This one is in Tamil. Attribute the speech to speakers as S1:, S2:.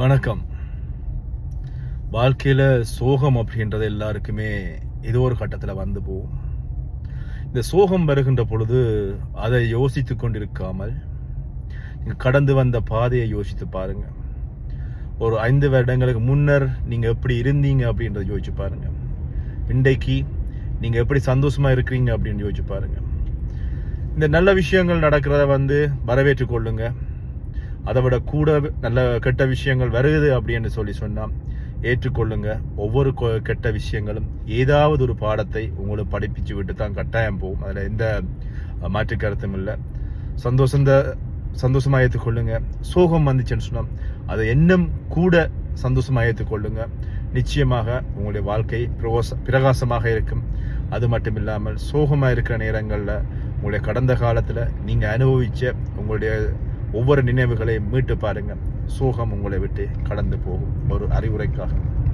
S1: வணக்கம். வாழ்க்கையில் சோகம் அப்படின்றது எல்லாருக்குமே ஏதோ ஒரு கட்டத்தில் வந்து போகும். இந்த சோகம் வருகின்ற பொழுது அதை யோசித்து கொண்டிருக்காமல் நீங்கள் கடந்து வந்த பாதையை யோசித்து பாருங்க. ஒரு ஐந்து வருடங்களுக்கு முன்னர் நீங்கள் எப்படி இருந்தீங்க அப்படின்றத யோசிச்சு பாருங்க. இன்றைக்கு நீங்கள் எப்படி சந்தோஷமாக இருக்கிறீங்க அப்படின்னு யோசிச்சு பாருங்க. இந்த நல்ல விஷயங்கள் நடக்கிறத வந்து வரவேற்றுக்கொள்ளுங்கள் அதை விட கூட நல்ல கெட்ட விஷயங்கள் வருகுது அப்படின்னு சொல்லி சொன்னால் ஏற்றுக்கொள்ளுங்க. ஒவ்வொரு கொ- கெட்ட விஷயங்களும் ஏதாவது ஒரு பாடத்தை உங்களை படிப்பிச்சு விட்டு தான் கட்டாயம் போகும். அதில் எந்த மாற்று கருத்தும் இல்லை. சந்தோஷந்த சந்தோஷமாக ஏற்றுக்கொள்ளுங்க சோகம் வந்துச்சுன்னு சொன்னால் அதை இன்னும் கூட சந்தோஷமாக ஏற்றுக்கொள்ளுங்க நிச்சயமாக உங்களுடைய வாழ்க்கை பிரகாச பிரகாசமாக இருக்கும். அது மட்டும் இல்லாமல் சோகமாக இருக்கிற நேரங்களில் உங்களுடைய கடந்த காலத்தில் நீங்கள் அனுபவித்த உங்களுடைய ஒவ்வொரு நினைவுகளையும் மீட்டு பாருங்கள். சோகம் உங்களை விட்டு கடந்து போகும். ஒரு அறிவுரைக்காக.